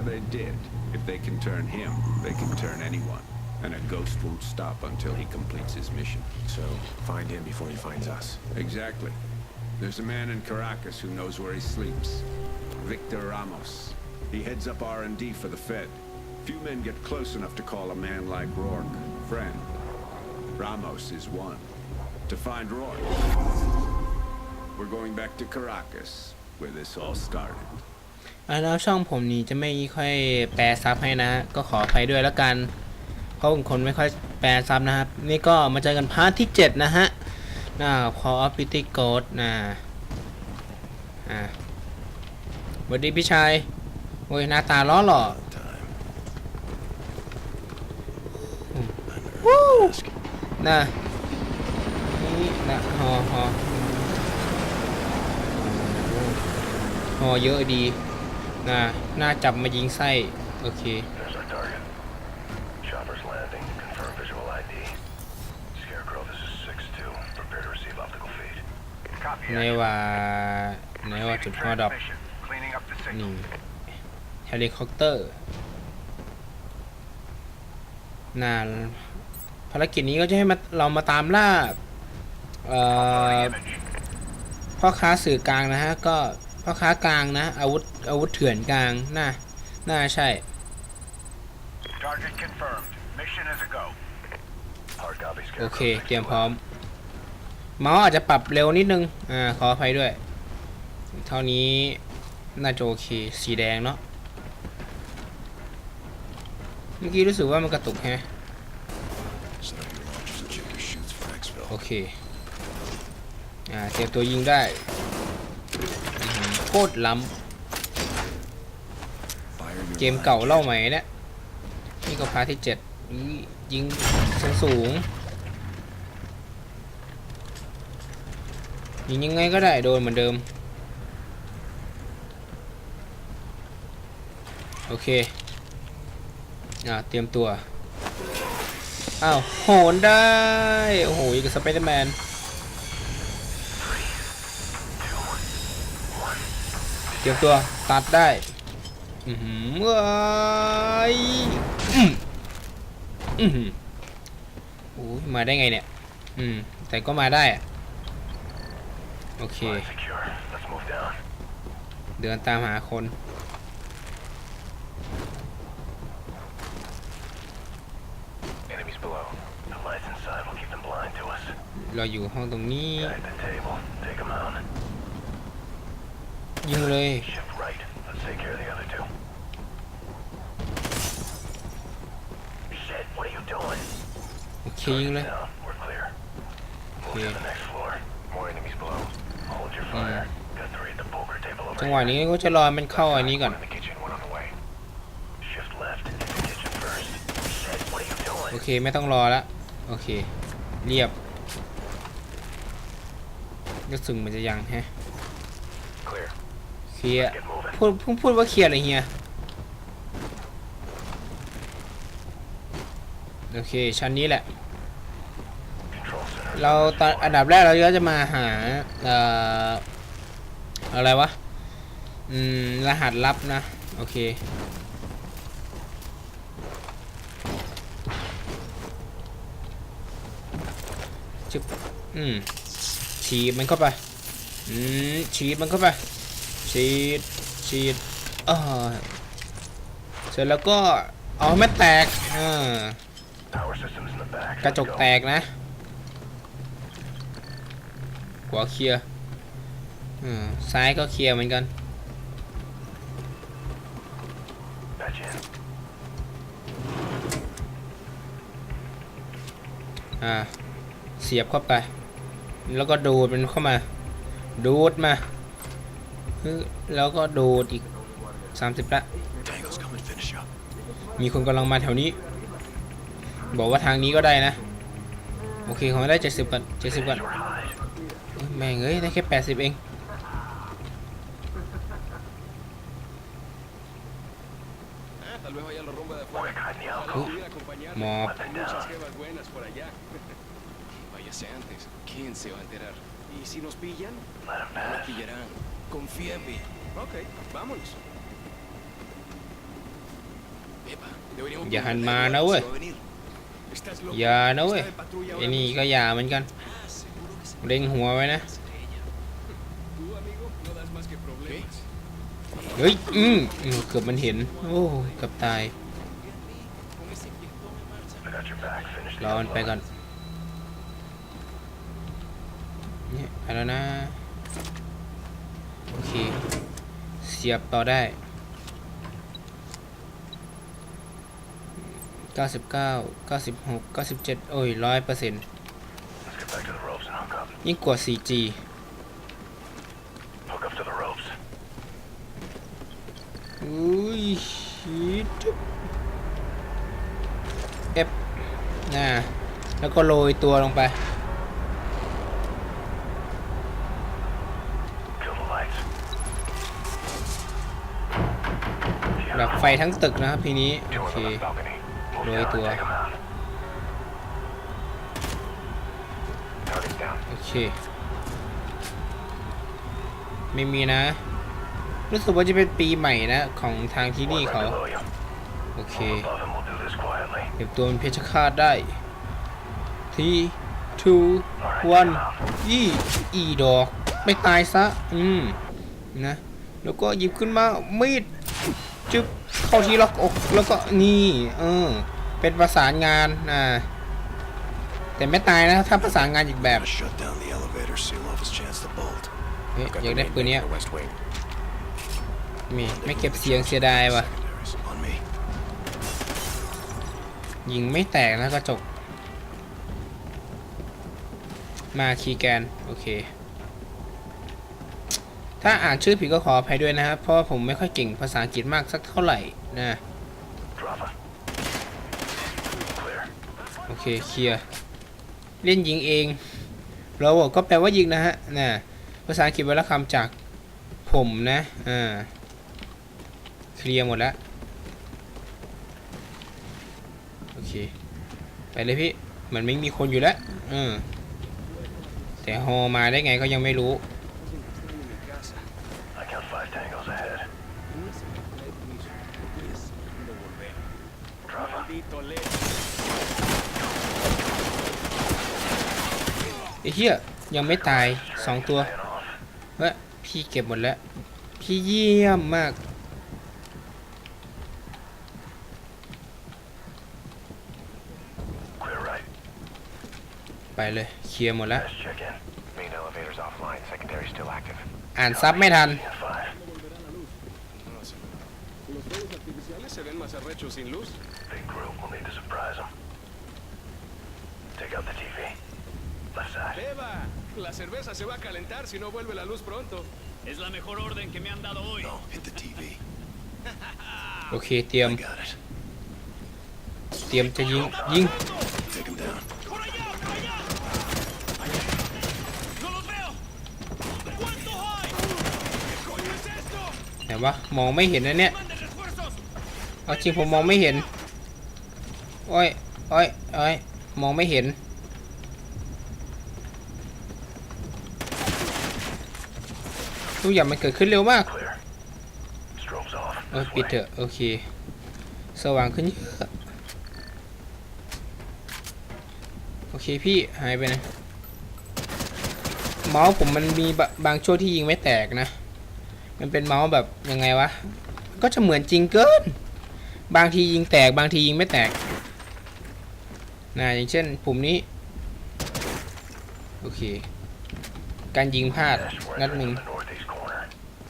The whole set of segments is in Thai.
Whatever they did, if they can turn him, they can turn anyone. And a ghost won't stop until he completes his mission. So, find him before he finds us. Exactly. There's a man in Caracas who knows where he sleeps. Victor Ramos. He heads up R&D for the Fed. Few men get close enough to call a man like Rourke friend. Ramos is one. To find Rourke, we're going back to Caracas, where this all started. อ่าแล้วช่องผมนี่จะไม่ค่อยแปลซับให้นะ ก็ขออภัยด้วยแล้วกัน เพราะผมคนไม่ค่อยแปลซับนะครับ นี่ก็มาเจอกันพาร์ทที่ 7 นะฮะนะ Call of Duty Ghost นะอ่าสวัสดีพี่ชายโอ้ยหน้าตาล้อหล่อ Time. วู้น่ะนี่นะฮอฮอฮอเยอะดี น่ะน่าจับมายิงไส้ โอเค There's our target. Chopper's landing. Confirm visual ID. Scarecrow, this is 6-2. Prepare to receive optical feed. Copy. ในว่าในว่าจุดฮอดับ Transmission. Cleaning up the นี่ signal. เฮลิคอปเตอร์น่าภารกิจนี้ก็จะให้มาเรามาตามล่า เอ่อ Image. พ่อค้าสื่อกลางนะฮะ ก็ พ่อค้ากลางนะ อาวุธอาวุธเถื่อนกลางน่าน่าใช่ Target confirmed. Mission is a go. Hard copy, โอ Scarecrow. เค เตรียมพร้อม เมาส์อาจจะปรับเร็วนิดนึง อ่า ขออภัยด้วย เท่านี้ น่าจะโอเค สีแดงเนาะ เมื่อกี้รู้สึกว่ามันกระตุกแฮะ Sniper launches and checker shoots for exfil. โอเค อ่า เตรียมตัวยิงได้อื้อหือ โคตรล้ Fire your ำเกมเก่าเล่าใหม่เนี่ยนี่ก็พาร์ทที่เจ็ดอื้อยิงสูงสูงยิงยังไงก็ได้โดนเหมือนเดิม โอเค อ่าเตรียมตัว อ้าว โหนได้ โอ้โหยิงกับสไปเดอร์แมน เตรียมตัวตัดได้ อือหือเอ้ยอืมอือหือโอ้ยมาได้ไงเนี่ย อืม แต่ก็มาได้อะโอเค Line secure. Let's move down. เดินตามหาคน Enemies below. The lights inside will keep them blind to us. เราอยู่ห้องตรงนี้ Guide the table. Take them out. ยิงเลย Shift right. Let's take care of the other two. Shit, what are you doing? โอเคยิงเลย Down. We're clear. Move Okay. to the next floor. More enemies below. Hold your fire. Got three at the poker table over จังหวะ here. นี้ก็จะรอมันเข้าอันนี้ก่อน One in the kitchen, one on the way. Shift left. Hit the kitchen first. Shit, what are you doing? โอเคไม่ต้องรอละโอเค เรียบก็สึงมันจะยังแฮะ Clear. เคลียร์พูดเพิ่งพูดว่าเคลียร์อะไรเฮียโอเคชั้นนี้แหละ เราตอนอันดับแรกเราก็จะมาหาเอ่ออะไรวะอืมรหัสลับนะ โอเคจึบอืมฉีดมันเข้าไป อืมฉีดมันเข้าไป ฉีดฉีดเออเสร็จแล้วก็เอาให้มันแตกอ่า Power systems in the back. กระจก Let's go. แตกนะขวาเคลียร์อืมซ้ายก็เคลียร์เหมือนกัน Patch in. อ่าเสียบเข้าไป แล้วก็ดูดมันเข้ามา ดูดมาฮึ แล้วก็ดูดอีก 30 ละ Tango's coming. Finish up. มีคนกำลังมาแถวนี้ บอกว่าทางนี้ก็ได้นะ โอเคของได้ 70ก่อน70ก่อน Your hide. เอ้ยแม่งเอ้ย ได้แค่ 80 เอง Tal vez vaya la rumba de Quick, hide in the alcove. หมอบ Weapon down. jevas buenas por allá. Vaya váyase antes. ¿Quién se va a enterar? ¿Y si nos pillan? Let him No nos pass. pillarán. Confía en mí. Ok, vámonos. Epa, deberíamos อย่าหัน preguntarle มา a นะ Eduardo เว้ย si va a venir. ¿Estás loco? อย่านะเว้ย Está de patrulla ไอ้ ahora นี่ mismo. ก็อย่าเหมือนกัน Ah, seguro que se เล็งหัวไว้นะ Tú, amigo, no das más que problemas. เฮ้ย อืมอืมเกือบมันเห็น โอ้เกือบตาย I got your back. Finish the รอมันไป upload. ก่อน เนี่ยไปแล้วนะโอ เค เสียบต่อได้ 99 96 97 โอ้ยร้อยเปอร์เซ็นต์ยิ่งกว่า 4G อุ้ยชิจุ๊บเอฟนะแล้วก็โรยตัวลงไป Kill the lights. ดับ ไฟทั้งตึกนะครับทีนี้โอ Two เค on the balcony. Move Rồi down and tua. take 'em out. Target down. โอเค ไม่มีนะ รู้สึกว่าจะเป็นปีใหม่นะ ของทางที่นี่ One เขา right below you. โอเค Move above and we'll do this quietly. เก็บตัวเป็นเพชรฆาตได้ทีทูวันยี่อีดอก ไม่ตายซะ อืม นะ แล้วก็หยิบขึ้นมามีดจึ๊บ เข้าที่ล็อกอกแล้วก็นี่เออเป็นประสานงานอ่าแต่ไม่ตายนะถ้าประสานงานอีกแบบ Gotta shut down the elevator, seal off his chance to bolt. เฮ้ย Got อยาก the ได้ main ปืน gate เนี้ย for West Wing. มีไม่เก็บเสียงเสียดายว่ะ Secondaries on me. ยิงไม่แตกนะกระจก มาคีย์แกน โอเค ถ้าอ่านชื่อผิดก็ขออภัยด้วยนะครับ เพราะผมไม่ค่อยเก่งภาษาอังกฤษมากสักเท่าไหร่นะ โอเค เคลียร์เล่นยิงเองเราก็แปลว่ายิงนะฮะนะภาษาอังกฤษวรรณคำจากผมนะ อ่า เคลียร์หมดแล้ว โอเค ไปเลยพี่ มันไม่มีคนอยู่แล้วเออแต่ฮอมาได้ไงก็ยังไม่รู้ ไอ้เหี้ยยังไม่ตายสองตัวเฮ้ยพี่เก็บหมดแล้ว พี่เยี่ยมมากไปเลยเคลียร์หมดแล้วอ่านซับไม่ทัน Big group. We'll need to surprise them. Take out the TV. Left side. Eva, la cerveza se va a calentar si no vuelve la luz pronto. Es la mejor orden que me han dado hoy. No, hit the TV. โอเค เตรียม I got it. เตรียมจะยิง ยิง Take him down. ¡Por allá, por allá! ¡No los veo! ¿Cuántos hay? ¿Qué coño es esto? ไหนวะ มองไม่เห็นนะเนี่ย ¡Manden refuerzos! เอาจริงผมมองไม่เห็น โอ้ยโอ้ยโอ้ยมองไม่เห็น ทุกอย่างมันเกิดขึ้นเร็วมาก เออปิดเถอะ โอเค สว่างขึ้นเยอะ โอเคพี่ หายไปนะ เมาส์ผมมันมีบะบางช่วงที่ยิงไม่แตกนะ มันเป็นเมาส์แบบยังไงวะ ก็จะเหมือนจริงเกิน บางทียิงแตกบางทียิงไม่แตก นะอย่างเช่นปุ่มนี้ โอเค การยิงพลาด Yes, we're นัด entering หนึ่ง from the northeast corner.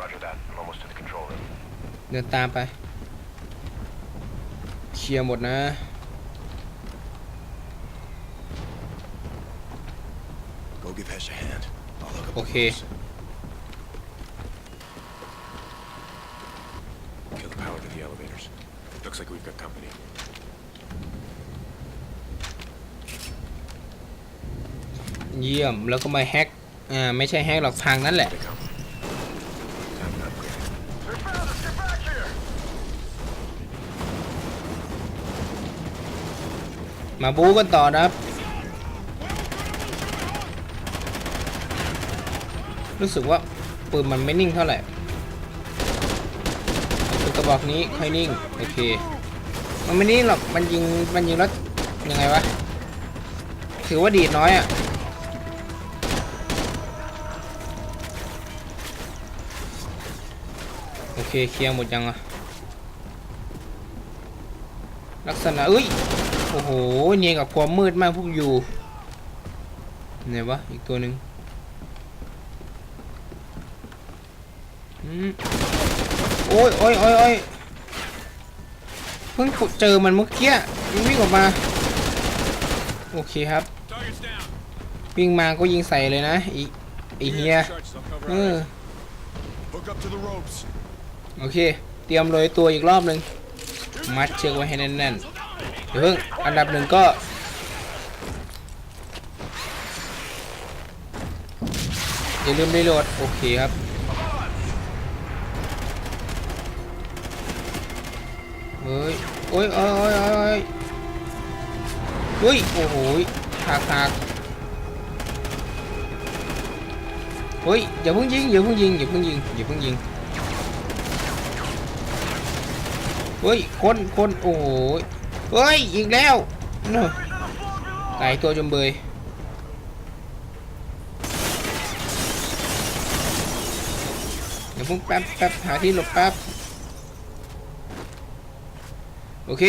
Roger that. I'm almost to the control room. เดินตามไป เคลียร์หมดนะ Go give Hesh a เยี่ยมแล้วก็มาแฮกอ่าไม่ใช่แฮกหรอกพังนั่นแหละ มาบู๊กันต่อนะครับ รู้สึกว่าปืนมันไม่นิ่งเท่าไหร่ปืนกระบอกนี้ค่อยนิ่ง โอเค มันไม่นิ่งหรอก มันยิง มันยิงแล้วยังไงวะ ถือว่าดีดน้อยอะ่ะ เคเคลียร์หมดยังอะลักษณะเอ้ย โอ้โห เนียกับความมืดมากพวกอยู่ไหนวะ อีกตัวหนึ่งอืมโอ้ยโอ้ยโอ้ยโอ้ยเพิ่งเจอมันเมื่อกี้มันวิ่งออกมา โอเคครับ วิ่งมาก็ยิงใส่เลยนะอีไอเฮียเออ โอเค เตรียมโรยตัวอีกรอบหนึ่งมัดเชือกไว้ให้แน่นๆเดี๋ยวเพิ่งอันดับหนึ่งก็อย่าลืมรีโหลดโอเคครับเฮ้ยโอ้ยโอ้ยโอ้ยโอ้ยเฮ้ยโอ้โหหักหักเฮ้ยอย่าเพิ่งยิงอย่าเพิ่งยิงอย่าเพิ่งยิงอย่าเพิ่งยิง เฮ้ย คนคนโอ้โหเฮ้ย อีกแล้วเนอะตายตัวจมเบยเดี๋ยวพิ่งแป๊บแป๊บหาที่หลบแป๊บ โอเค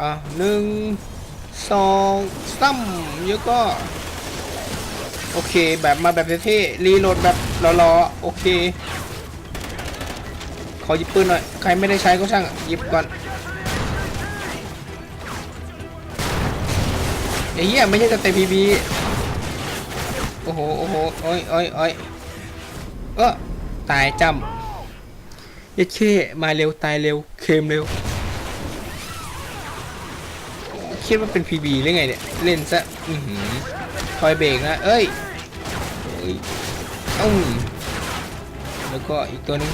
อะหนึ่งสองสามเยอะก็ โอเค แบบมาแบบเท่ๆรีโหลดแบบรอๆ โอเค ขอหยิบปืนหน่อย ใครไม่ได้ใช้ก็ช่างหยิบก่อนไอ้เหี้ยไม่ใช่สเตพีบีโอ้โห โอ้โหโอ้ยโอ้ยโอ้ยเออตายจำยัดเข้มาเร็ว ตายเร็ว เคมเร็ว คิดว่าเป็น PB หรือไงเนี่ย เล่นซะ อือหือคอยเบรกนะ เอ้ยเอ้ยอืมแล้วก็อีกตัวนึง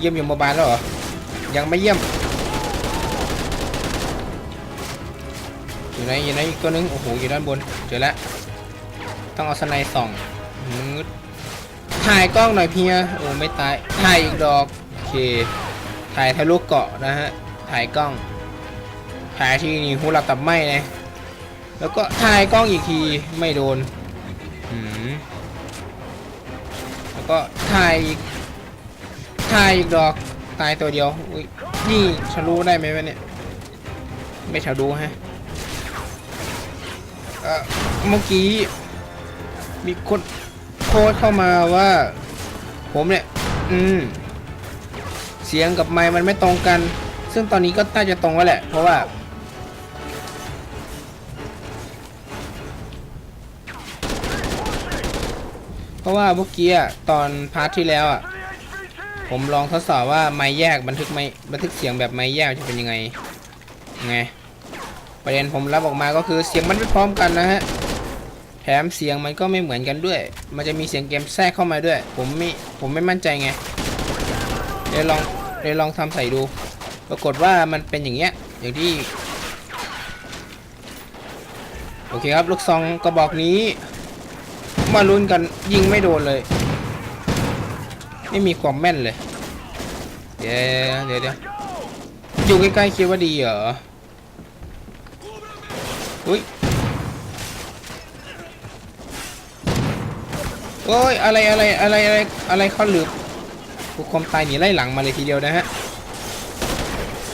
เยี่ยมยมบาลแล้วเหรอ ยังไม่เยี่ยม อยู่ไหนอยู่ไหนอีกตัวนึง โอ้โห อยู่ด้านบน เจอแล้ว ต้องเอาสไนด์ส่องงึดถ่ายกล้องหน่อยเพียโอ้ไม่ตาย ถ่ายอีกดอก โอเค ถ่ายทะลุเกาะนะฮะ ถ่ายกล้อง ถ่ายทีนี่หูหลับตับไหมเลยแล้วก็ถ่ายกล้องอีกทีไม่โดน แล้วก็ถ่ายอีก ถ่ายอีกดอก ตายตัวเดียวอุ๊ยนี่ทะลุได้ไหมวะเนี่ย ไม่ทะลุฮะเอ่อเมื่อกี้ มีคนโพสต์เข้ามาว่า ผมเนี่ย อืม เสียงกับไมค์มันไม่ตรงกัน ซึ่งตอนนี้ก็น่าจะตรงแล้วแหละ เพราะว่าเพราะว่าเมื่อกี้อะตอนพาร์ทที่แล้วอะ ผมลองทดสอบว่าไม้แยกบันทึกไม้บันทึกเสียงแบบไม้แยกจะเป็นยังไงไงประเด็นผมรับออกมาก็คือเสียงมันไม่พร้อมกันนะฮะแถมเสียงมันก็ไม่เหมือนกันด้วย มันจะมีเสียงเกมแทรกเข้ามาด้วย ผมไม่ผมไม่มั่นใจไงเดี๋ยวลองเดี๋ยวลองทำใส่ดู ปรากฏว่ามันเป็นอย่างเงี้ยอย่างที่โอเคครับลูกซองกระบอกนี้ มาลุ้นกันยิงไม่โดนเลย ไม่มีความแม่นเลย เดี๋ยวเดี๋ยวเดี๋ยวอยู่ใกล้ๆคิดว่าดีเหรอ อุ้ยโอ้ยอะไรอะไรอะไรอะไรอะไรเขาหลืบผู้คมตายหนีไล่หลังมาเลยทีเดียวนะฮะ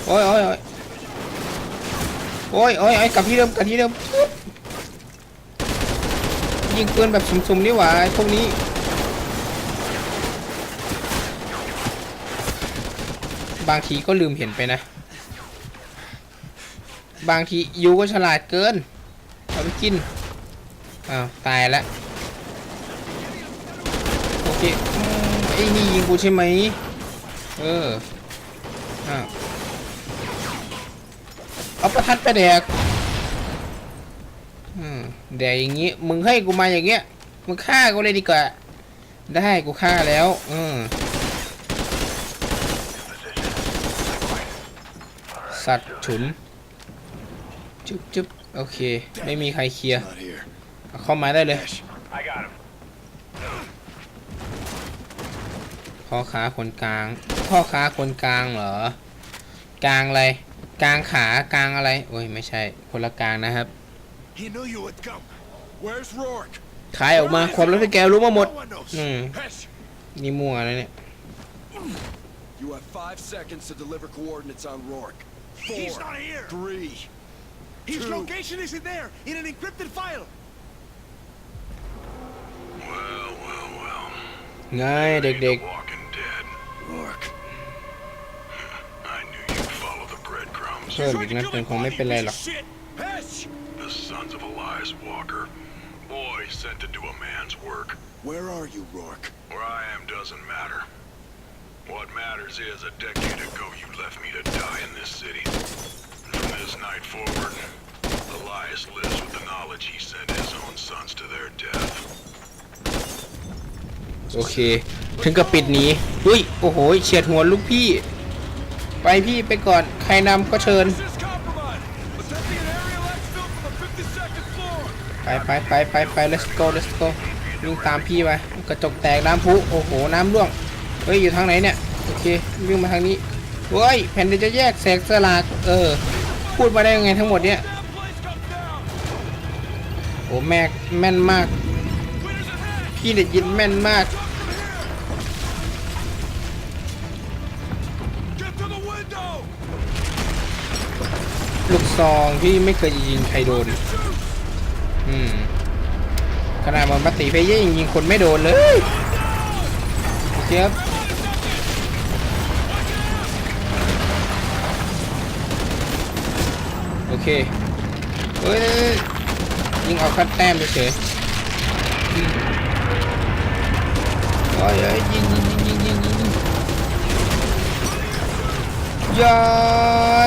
โอ้ยโอ้ยโอ้ยโอ้ยโอ้ยโอ้ยกลับที่เดิมกลับที่เดิมยิงปืนแบบสุ่มๆนี่หว่าไอ้พวกนี้ บางทีก็ลืมเห็นไปนะ บางทียูก็ฉลาดเกินเอาไปกินอ้าวตายแล้วโอเคไอ้นี่ยิงกูใช่ไหมเอออ้าวเอาประทัดไปแดกอืมแดกอย่างงี้มึงให้กูมาอย่างเงี้ยมึงฆ่ากูเลยดีกว่า ได้กูฆ่าแล้ว อืม สัตว์ฉุน จุ๊บจุ๊บโอเค ไม่มีใครเคลียร์ Not here. เอาเข้ามาได้เลย Ash, I got him. พ่อค้าคนกลาง พ่อค้าคนกลางเหรอ กลางอะไร กลางขากลางอะไร โอ้ยไม่ใช่คนละกลางนะครับ He knew you would come. Where's Rourke? ขายออกมาความลับที่แกรู้มาหมด No one knows. Hmm. Hesh, นี่มั่วแล้วเนี่ย You have five seconds to deliver coordinates on Rourke. Four. He's not here. Three. His Two. location isn't there in an encrypted file. Well, well, well. ไงเด็ก Walking dead. Rourke. I knew you'd follow the breadcrumbs. ๆ เพิ่มอีกนัดหนึ่งคงไม่เป็นไรหรอก Shit. Hesh. The sons of Elias Walker. Boys sent to do a man's work. Where are you, Rourke? Where I am doesn't matter. What matters is a decade ago you left me to die in this city. From this night forward, Elias lives with the knowledge he sent his own sons to their death. โอเค ถึงกับปิดหนีอุ้ย โอ้โหเฉียดหัวลูกพี่ ไปพี่ไปก่อน ใครนำก็เชิญ This is compromised. Let's empty an aerial exfil from the 52nd floor. ไปไปไปไปไป let's go let's go วิ่งตามพี่ไป กระจกแตกน้ำพุ โอ้โห น้ำร่วง เฮ้ยอยู่ทางไหนเนี่ยโอเควิ่งมาทางนี้เฮ้ยแผ่นดินจะแยกแสกสลากเออพูดมาได้ยังไงทั้งหมดเนี่ยโอ้แม่แม่นมาก Clears ahead. พี่ได้ยินแม่นมากลูกซองพี่ไม่เคยยิงใครโดน อืม ขนาดมันมาติเพเยอร์ยังยิงคนไม่โดนเลยโอเคครับ เคเฮ้ยยิงเอาคัดแต้มไปเฉยโอ้ยยิงยิงยิงยิงยิงยิงยา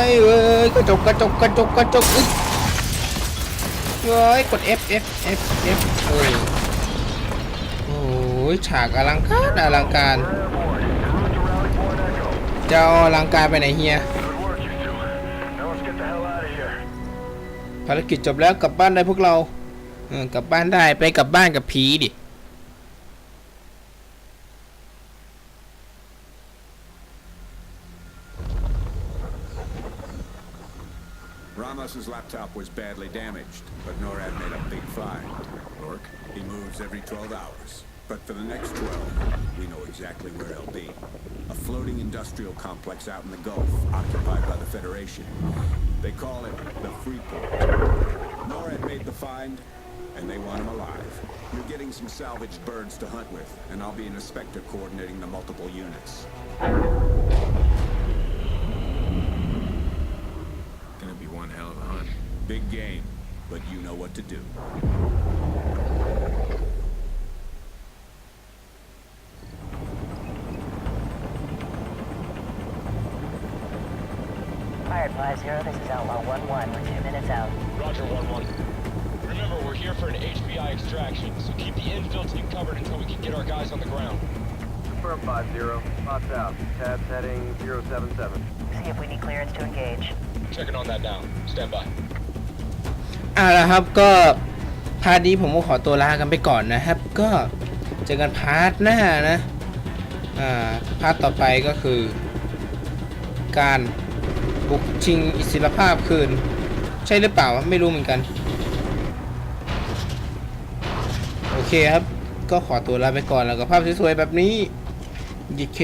ยเอ้ยกระจกกระจกกระจกกระจกอึ๊ยเฮ้ยกด F F F F เอ้ยโอ้ยฉากอลังการอลังการจะเอาอลังการไปไหนเฮีย ภารกิจจบแล้วกลับบ้านได้พวกเราเออกลับบ้านได้ไปกลับบ้านกับผีดิ Ramos's laptop was badly damaged, but NORAD made a big find. Rourke? He moves every 12 hours. But for the next 12, we know exactly where he'll be. A floating industrial complex out in the Gulf, occupied by the Federation. They call it the Freeport. NORAD made the find, and they want him alive. You're getting some salvaged birds to hunt with, and I'll be an inspector coordinating the multiple units. Gonna be one hell of a hunt. Big game, but you know what to do. Extraction, so keep the infill team covered until we can get our guys on the ground. Confirm 5-0. Spots out. Tabs heading 077. See if we need clearance to engage. Checking on that now. Stand by. อ่าแล้วครับก็พาร์ทนี้ผมก็ขอตัวลากันไปก่อนนะครับ ก็เจอกันพาร์ทหน้านะอ่าพาร์ทต่อไปก็คือ การบุกชิงอิสรภาพคืน ใช่หรือเปล่าไม่รู้เหมือนกัน โอ เคครับ ก็ขอตัวลาไปก่อนแล้วก็ภาพสวยๆแบบนี้ยิเค